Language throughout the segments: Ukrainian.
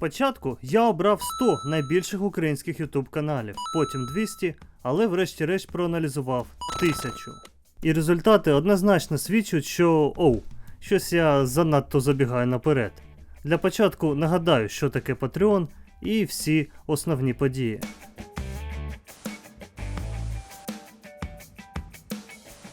Спочатку я обрав 100 найбільших українських YouTube каналів, потім 200, але врешті-решт проаналізував 1000. І результати однозначно свідчать, що оу, щось я занадто забігаю наперед. Для початку нагадаю, що таке Patreon і всі основні події.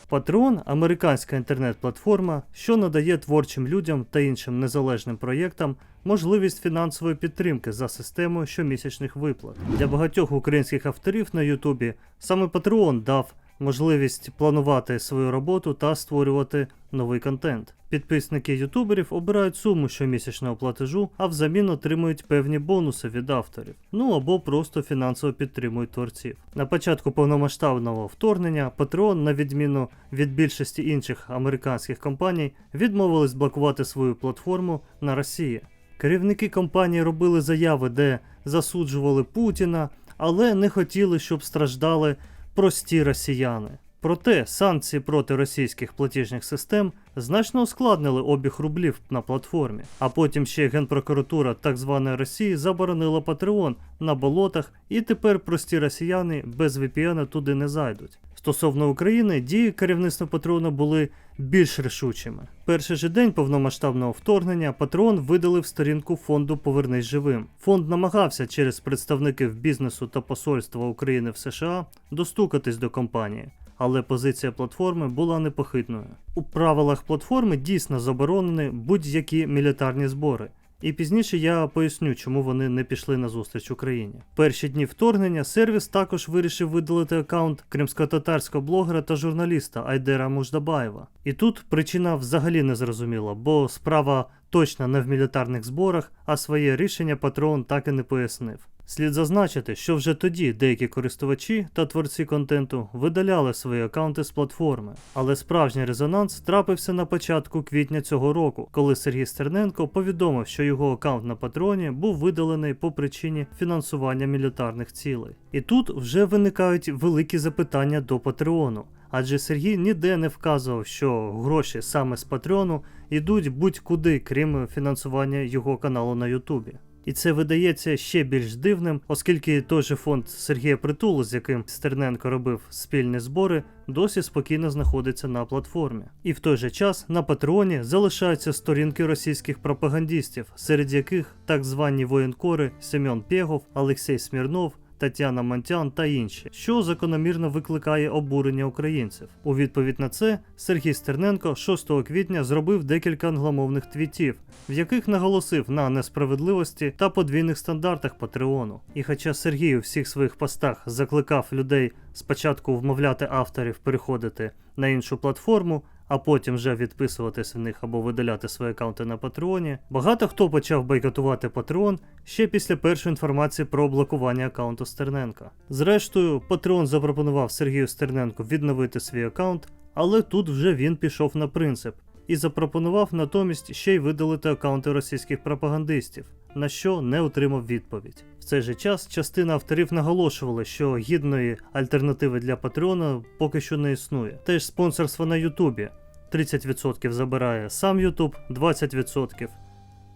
Patreon – американська інтернет-платформа, що надає творчим людям та іншим незалежним проєктам можливість фінансової підтримки за системою щомісячних виплат. Для багатьох українських авторів на Ютубі саме Patreon дав можливість планувати свою роботу та створювати новий контент. Підписники ютуберів обирають суму щомісячного платежу, а взамін отримують певні бонуси від авторів, ну або просто фінансово підтримують творців. На початку повномасштабного вторгнення Patreon, на відміну від більшості інших американських компаній, відмовились блокувати свою платформу на Росії. Керівники компанії робили заяви, де засуджували Путіна, але не хотіли, щоб страждали прості росіяни. Проте санкції проти російських платіжних систем значно ускладнили обіг рублів на платформі. А потім ще Генпрокуратура так званої Росії заборонила Patreon на болотах, і тепер прості росіяни без VPN туди не зайдуть. Стосовно України, дії керівництва Патреону були більш рішучими. Перший же день повномасштабного вторгнення Патреон видалив сторінку фонду Повернись живим. Фонд намагався через представників бізнесу та посольства України в США достукатись до компанії. Але позиція платформи була непохитною. У правилах платформи дійсно заборонені будь-які мілітарні збори. І пізніше я поясню, чому вони не пішли на зустріч Україні. Перші дні вторгнення сервіс також вирішив видалити аккаунт кримсько-татарського блогера та журналіста Айдера Муждабаєва. І тут причина взагалі не зрозуміла, бо справа точно не в мілітарних зборах, а своє рішення патрон так і не пояснив. Слід зазначити, що вже тоді деякі користувачі та творці контенту видаляли свої аккаунти з платформи, але справжній резонанс трапився на початку квітня цього року, коли Сергій Стерненко повідомив, що його аккаунт на патроні був видалений по причині фінансування мілітарних цілей. І тут вже виникають великі запитання до Патреону. Адже Сергій ніде не вказував, що гроші саме з Патреону йдуть будь-куди, крім фінансування його каналу на Ютубі. І це видається ще більш дивним, оскільки той же фонд Сергія Притулу, з яким Стерненко робив спільні збори, досі спокійно знаходиться на платформі. І в той же час на Патреоні залишаються сторінки російських пропагандістів, серед яких так звані воєнкори Семен Пєгов, Олексій Смірнов. Тетяна Монтян та інші, що закономірно викликає обурення українців. У відповідь на це Сергій Стерненко 6 квітня зробив декілька англомовних твітів, в яких наголосив на несправедливості та подвійних стандартах Патреону. І хоча Сергій у всіх своїх постах закликав людей спочатку вмовляти авторів переходити на іншу платформу, а потім вже відписуватись в них або видаляти свої аккаунти на Патреоні. Багато хто почав бойкотувати Patreon ще після першої інформації про блокування аккаунту Стерненка. Зрештою, Patreon запропонував Сергію Стерненку відновити свій аккаунт, але тут вже він пішов на принцип і запропонував натомість ще й видалити аккаунти російських пропагандистів, на що не отримав відповідь. В цей же час частина авторів наголошувала, що гідної альтернативи для Патреона поки що не існує. Теж спонсорство на Ютубі. 30% забирає сам Ютуб, 20%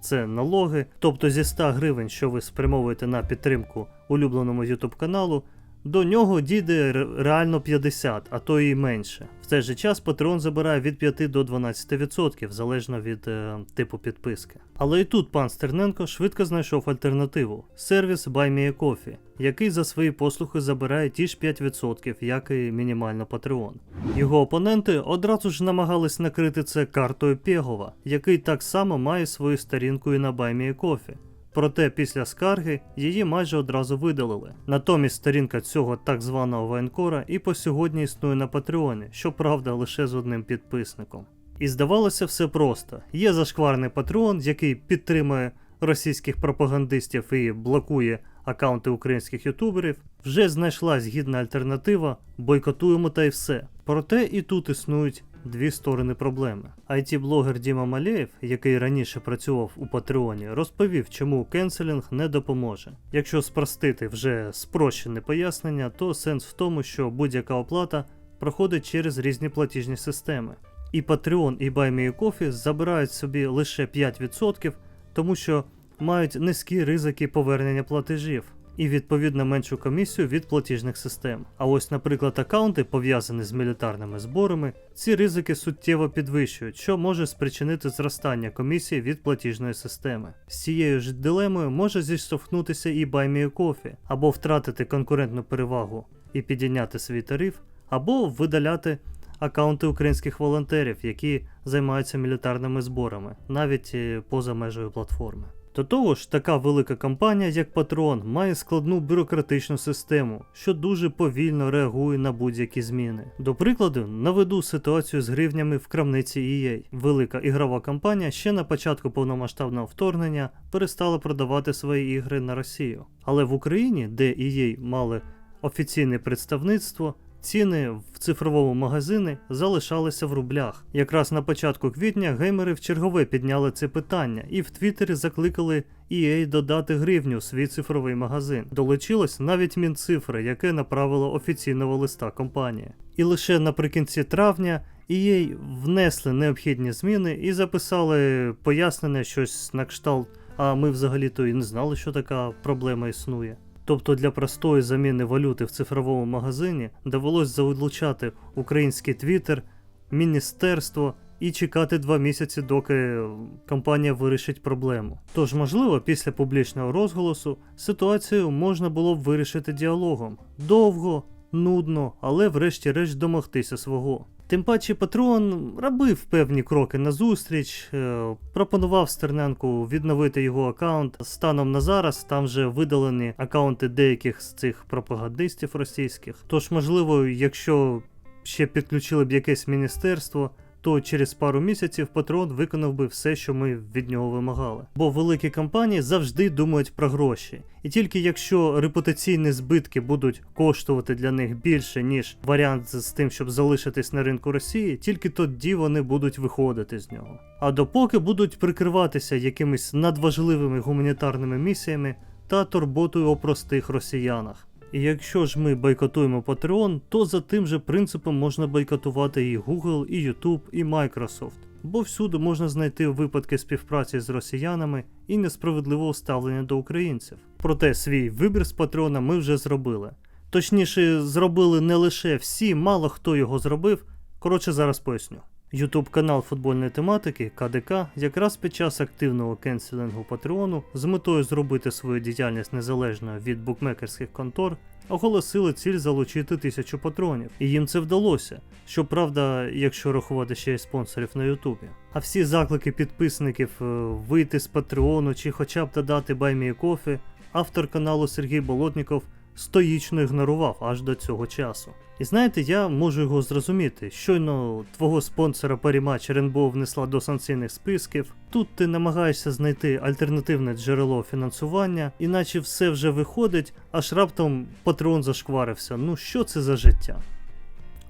це налоги. Тобто зі 100 гривень, що ви спрямовуєте на підтримку улюбленому YouTube каналу, до нього дійде реально 50, а то і менше. В цей же час Patreon забирає від 5 до 12%, залежно від е, типу підписки. Але і тут пан Стерненко швидко знайшов альтернативу сервіс BuyMeACoffee, який за свої послуги забирає ті ж 5%, як і мінімально Patreon. Його опоненти одразу ж намагались накрити це картою Пєгова, який так само має свою сторінку і на BuyMeACoffee. Проте після скарги її майже одразу видалили. Натомість сторінка цього так званого воєнкора і по сьогодні існує на Патреоні, щоправда, лише з одним підписником. І здавалося все просто: є зашкварний Патреон, який підтримує російських пропагандистів і блокує аккаунти українських ютуберів. Вже знайшлась гідна альтернатива, бойкотуємо та й все. Проте і тут існують дві сторони проблеми. IT-блогер Діма Малеєв, який раніше працював у Патреоні, розповів, чому кенселінг не допоможе. Якщо спростити вже спрощене пояснення, то сенс в тому, що будь-яка оплата проходить через різні платіжні системи. І Patreon, і BuyMeACoffee забирають собі лише 5%, тому що мають низькі ризики повернення платежів. І відповідно меншу комісію від платіжних систем. А ось, наприклад, аккаунти, пов'язані з мілітарними зборами, ці ризики суттєво підвищують, що може спричинити зростання комісії від платіжної системи. З цією ж дилемою може зіштовхнутися і BuyMeACoffee, або втратити конкурентну перевагу і підійняти свій тариф, або видаляти аккаунти українських волонтерів, які займаються мілітарними зборами, навіть е, поза межею платформи. До того ж, така велика компанія, як Patreon, має складну бюрократичну систему, що дуже повільно реагує на будь-які зміни. До прикладу, наведу ситуацію з гривнями в крамниці EA. Велика ігрова компанія ще на початку повномасштабного вторгнення перестала продавати свої ігри на Росію. Але в Україні, де EA мали офіційне представництво, Ціни в цифровому магазині залишалися в рублях. Якраз на початку квітня геймери вчергове підняли це питання і в Твіттері закликали EA додати гривню в свій цифровий магазин. Долучилось навіть Мінцифри, яке направило офіційного листа компанії. І лише наприкінці травня EA внесли необхідні зміни і записали пояснення щось на кшталт. А ми взагалі-то і не знали, що така проблема існує. Тобто для простої заміни валюти в цифровому магазині довелось залучати український твіттер, міністерство і чекати два місяці, доки компанія вирішить проблему. Тож, можливо, після публічного розголосу ситуацію можна було б вирішити діалогом довго, нудно, але врешті-решт домогтися свого. Тим паче Патрон робив певні кроки назустріч, е, пропонував Стерненку відновити його аккаунт. Станом на зараз там вже видалені аккаунти деяких з цих пропагандистів російських. Тож, можливо, якщо ще підключили б якесь міністерство, то через пару місяців патрон виконав би все, що ми від нього вимагали. Бо великі компанії завжди думають про гроші. І тільки якщо репутаційні збитки будуть коштувати для них більше, ніж варіант з тим, щоб залишитись на ринку Росії, тільки тоді вони будуть виходити з нього. А допоки будуть прикриватися якимись надважливими гуманітарними місіями та турботою о простих росіянах. І якщо ж ми бойкотуємо Patreon, то за тим же принципом можна бойкотувати і Google, і YouTube, і Microsoft. Бо всюди можна знайти випадки співпраці з росіянами і несправедливого ставлення до українців. Проте свій вибір з Патреона ми вже зробили. Точніше, зробили не лише всі, мало хто його зробив. Коротше, зараз поясню. Ютуб канал футбольної тематики КДК якраз під час активного кенселінгу Патреону з метою зробити свою діяльність незалежною від букмекерських контор оголосили ціль залучити тисячу патронів, і їм це вдалося. Щоправда, якщо рахувати ще й спонсорів на Ютубі. А всі заклики підписників е, вийти з Патреону чи хоча б додати BuyMeACoffee, автор каналу Сергій Болотніков стоїчно ігнорував аж до цього часу. І знаєте, я можу його зрозуміти. Щойно твого спонсора Парімач Ренбоу внесла до санкційних списків. Тут ти намагаєшся знайти альтернативне джерело фінансування, іначе все вже виходить, аж раптом патрон зашкварився. Ну що це за життя?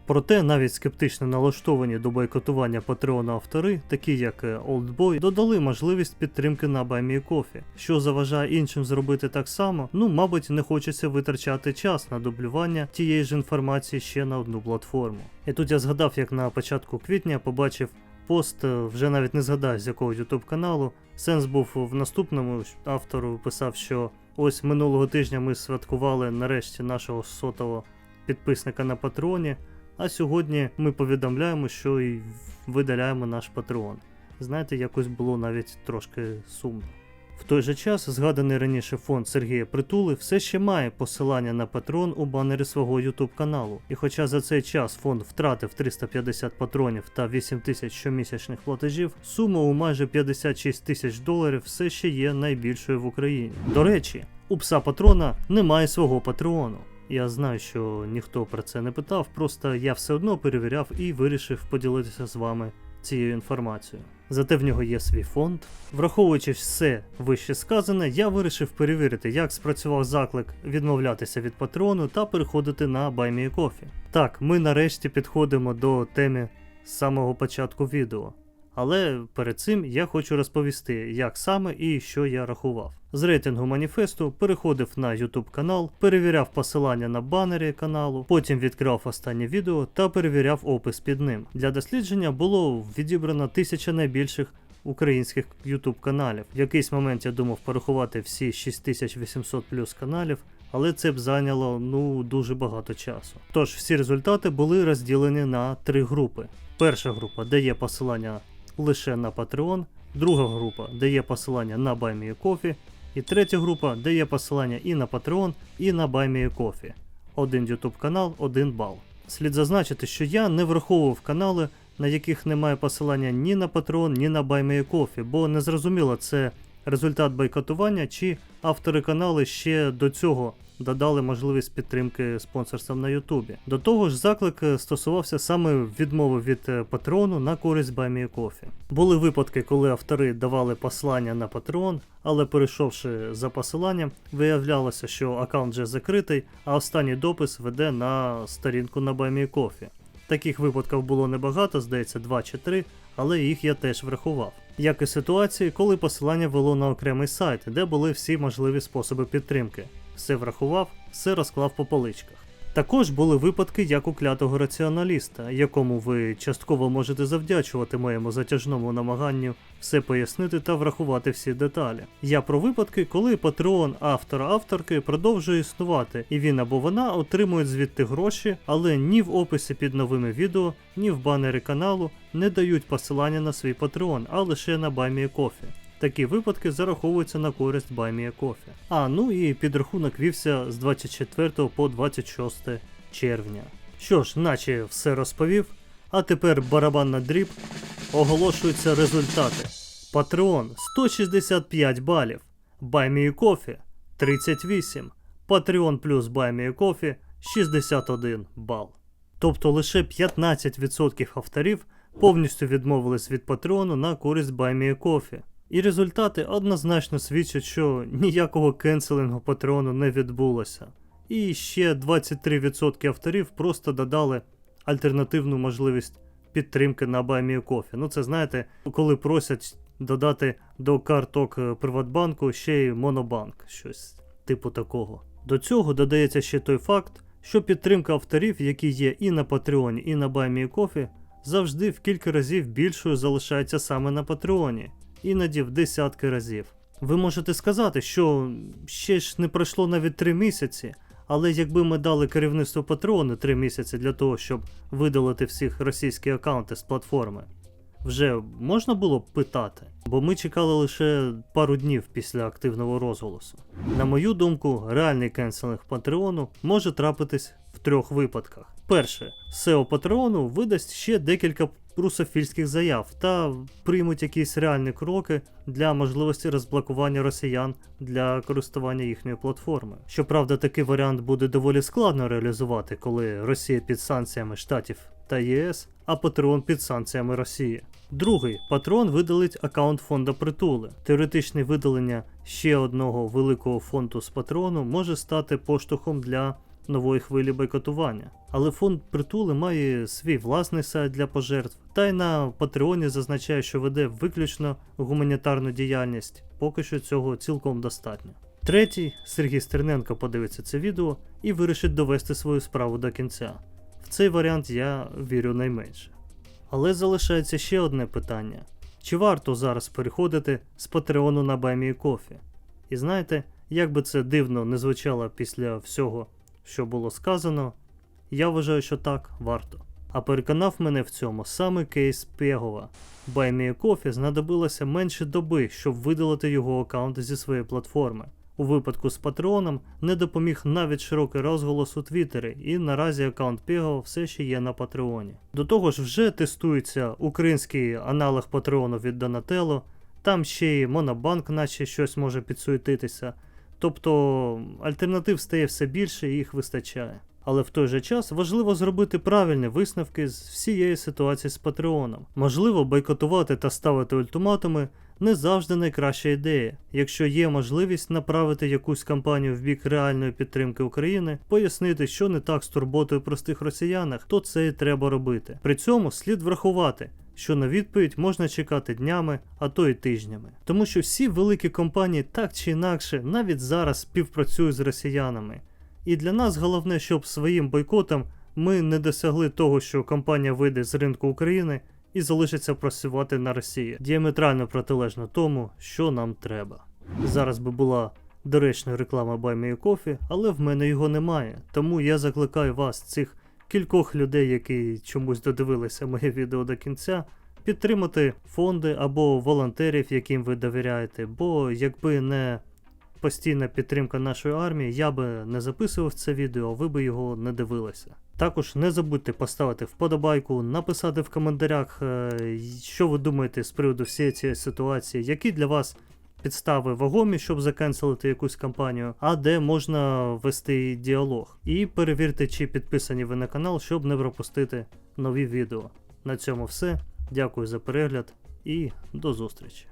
Проте навіть скептично налаштовані до бойкотування Патреона автори, такі як е, Oldboy, додали можливість підтримки на BuyMeACoffee, що заважає іншим зробити так само. Ну, мабуть, не хочеться витрачати час на дублювання тієї ж інформації ще на одну платформу. І тут я згадав, як на початку квітня побачив пост, е, вже навіть не згадаю з якого YouTube каналу. Сенс був в наступному. Автор писав, що ось минулого тижня ми святкували нарешті нашого сотого підписника на патреоні. А сьогодні ми повідомляємо, що і видаляємо наш патреон. Знаєте, якось було навіть трошки сумно. В той же час згаданий раніше фонд Сергія Притули все ще має посилання на патрон у банері свого YouTube каналу. І хоча за цей час фонд втратив 350 патронів та 8 тисяч щомісячних платежів, сума у майже 56 тисяч доларів все ще є найбільшою в Україні. До речі, у пса патрона немає свого патреону. Я знаю, що ніхто про це не питав, просто я все одно перевіряв і вирішив поділитися з вами цією інформацією. Зате в нього є свій фонд. Враховуючи все вище сказане, я вирішив перевірити, як спрацював заклик відмовлятися від патрону та переходити на BuyMeACoffee. Так, ми нарешті підходимо до теми самого початку відео. Але перед цим я хочу розповісти, як саме і що я рахував. З рейтингу маніфесту переходив на YouTube канал, перевіряв посилання на банері каналу, потім відкривав останнє відео та перевіряв опис під ним. Для дослідження було відібрано тисяча найбільших українських YouTube каналів. В якийсь момент я думав порахувати всі 6800 плюс каналів, але це б зайняло ну дуже багато часу. Тож всі результати були розділені на три групи. Перша група дає посилання лише на Patreon, друга група дає посилання на BuyMeACoffee, і третя група дає посилання і на Patreon, і на BuyMeACoffee. Один YouTube канал, один бал. Слід зазначити, що я не враховував канали, на яких немає посилання ні на Patreon, ні на BuyMeACoffee, бо не зрозуміло, це результат бойкотування чи автори каналу ще до цього додали можливість підтримки спонсорством на Ютубі. До того ж, заклик е, стосувався саме відмови від е, Патреону на користь BuyMeACoffee. Були випадки, коли автори давали посилання на Patreon, але перейшовши за посиланням, виявлялося, що аккаунт вже закритий, а останній допис веде на сторінку на BuyMeACoffee. Таких випадків було небагато, здається, 2 чи 3, але їх я теж врахував. Як і ситуації, коли посилання вело на окремий сайт, де були всі можливі способи підтримки. Все врахував, все розклав по поличках. Також були випадки як у клятого раціоналіста, якому ви частково можете завдячувати моєму затяжному намаганню все пояснити та врахувати всі деталі. Я про випадки, коли патреон автора авторки продовжує існувати, і він або вона отримують звідти гроші, але ні в описі під новими відео, ні в банері каналу не дають посилання на свій патреон, а лише на BuyMeACoffee. Такі випадки зараховуються на користь BuyMeACoffee. А ну і підрахунок вівся з 24 по 26 червня. Що ж, наче все розповів, а тепер барабан на дріб. Оголошуються результати. Patreon 165 балів, BuyMeACoffee 38, Patreon плюс BuyMeACoffee 61 бал. Тобто лише 15% авторів повністю відмовились від Патреону на користь BuyMeACoffee. І результати однозначно свідчать, що ніякого кенселингу Патреону не відбулося. І ще 23% авторів просто додали альтернативну можливість підтримки на BuyMeACoffee. Ну це знаєте, коли просять додати до карток Приватбанку ще й Монобанк, щось типу такого. До цього додається ще той факт, що підтримка авторів, які є і на Патреоні, і на BuyMeACoffee, завжди в кілька разів більшою залишається саме на Патреоні, іноді в десятки разів. Ви можете сказати, що ще ж не пройшло навіть 3 місяці, але якби ми дали керівництву Патреону 3 місяці для того, щоб видалити всіх російські аккаунти з платформи, вже можна було б питати, бо ми чекали лише пару днів після активного розголосу. На мою думку, реальний кенселинг Патреону може трапитись в трьох випадках. Перше, SEO Патреону видасть ще декілька русофільських заяв та приймуть якісь реальні кроки для можливості розблокування росіян для користування їхньої платформи. Щоправда, такий варіант буде доволі складно реалізувати, коли Росія під санкціями Штатів та ЄС, а Патреон під санкціями Росії. Другий патрон видалить аккаунт фонда притули. Теоретичне видалення ще одного великого фонду з патрону може стати поштовхом для нової хвилі бойкотування. Але фонд притули має свій власний сайт для пожертв, та й на Патреоні зазначає, що веде виключно гуманітарну діяльність. Поки що цього цілком достатньо. Третій Сергій Стерненко подивиться це відео і вирішить довести свою справу до кінця. В цей варіант я вірю найменше. Але залишається ще одне питання: чи варто зараз переходити з Патреону на BuyMeACoffee? І знаєте, як би це дивно не звучало після всього, що було сказано, я вважаю, що так варто. А переконав мене в цьому саме кейс Пегова. BuyMeACoffee знадобилося менше доби, щоб видалити його аккаунт зі своєї платформи. У випадку з Патреоном не допоміг навіть широкий розголос у Твіттері, і наразі аккаунт Пегова все ще є на Патреоні. До того ж, вже тестується український аналог Патреону від Donatello, там ще й Монобанк, наче щось може підсуетитися. Тобто альтернатив стає все більше і їх вистачає. Але в той же час важливо зробити правильні висновки з всієї ситуації з Патреоном. Можливо, бойкотувати та ставити ультиматуми не завжди найкраща ідея. Якщо є можливість направити якусь кампанію в бік реальної підтримки України, пояснити, що не так з турботою простих росіянах, то це і треба робити. При цьому слід врахувати. Що на відповідь можна чекати днями, а то й тижнями. Тому що всі великі компанії так чи інакше навіть зараз співпрацюють з росіянами. І для нас головне, щоб своїм бойкотом ми не досягли того, що компанія вийде з ринку України і залишиться працювати на Росії, діаметрально протилежно тому, що нам треба. Зараз би була доречна реклама Buy Me але в мене його немає. Тому я закликаю вас, цих кількох людей, які чомусь додивилися моє відео до кінця, підтримати фонди або волонтерів, яким ви довіряєте. Бо якби не постійна підтримка нашої армії, я би не записував це відео, ви би його не дивилися. Також не забудьте поставити вподобайку, написати в коментарях, е, що ви думаєте з приводу всієї цієї ситуації, які для вас підстави вагомі, щоб закенселити якусь кампанію, а де можна вести діалог. І перевірте, чи підписані ви на канал, щоб не пропустити нові відео. На цьому все. Дякую за перегляд і до зустрічі.